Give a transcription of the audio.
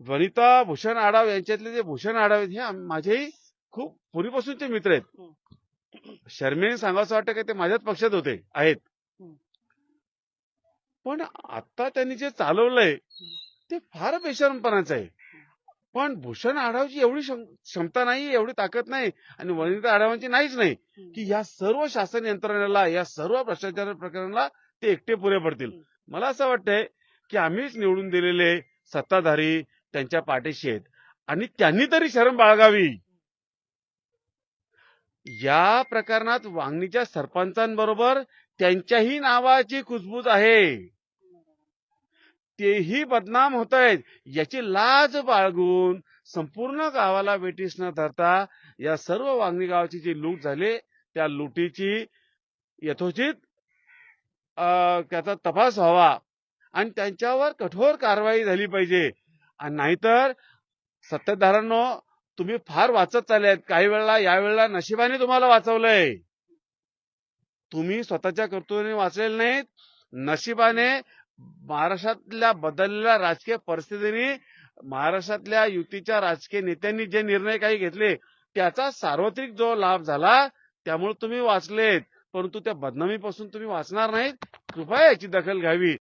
वनिता भूषण आडाव यांच्यातले जे भूषण आडाव आहेत हे माझेही खूप पूर्वीपासूनचे मित्र आहेत. शर्मेने सांगावं वाटतं की ते माझ्याच पक्षात होते आहेत. पण आता त्यांनी जे चालवलंय ते फार बेशरमपणाचं आहे. पण भूषण आढावची एवढी क्षम- क्षमता नाही एवढी ताकद नाही आणि वनिता आढावांची नाहीच नाही की या सर्व शासन यंत्रणेला या सर्व भ्रष्टाचार प्रकरणाला ते एकटे पुरे पडतील. मला असं वाटतंय की आम्हीच निवडून दिलेले सत्ताधारी त्यांच्या पाठीशी आहेत. आणि त्यांनी तरी शरम बाळगावी. या प्रकरणात वांगणीच्या सरपंचांबरोबर त्यांच्याही नावाची कुजबूज आहे. तेही बदनाम होत आहेत याची लाज बाळगून संपूर्ण गावाला वेटीस न धरता या सर्व वांगणी गावाची जी लूट झाली त्या लुटीची यथोचित अं, त्याचा तपास व्हावा. आणि त्यांच्यावर कठोर कारवाई झाली पाहिजे. आणि नाहीतर सत्ताधाऱ्यांनो तुम्ही फार वाचत चालले आहेत काही वेळेला यावेळेला नशिबाने तुम्हाला वाचवलंय. तुम्ही स्वतःच्या कर्तृत्वाने वाचलेले नाहीत. नशिबाने महाराष्ट्रातल्या बदललेल्या राजकीय परिस्थितीने महाराष्ट्रातल्या युतीच्या राजकीय नेत्यांनी जे निर्णय काही घेतले त्याचा सार्वत्रिक जो लाभ झाला त्यामुळे तुम्ही वाचलेत. परंतु त्या बदनामीपासून तुम्ही वाचणार नाहीत. कृपया याची दखल घ्यावी.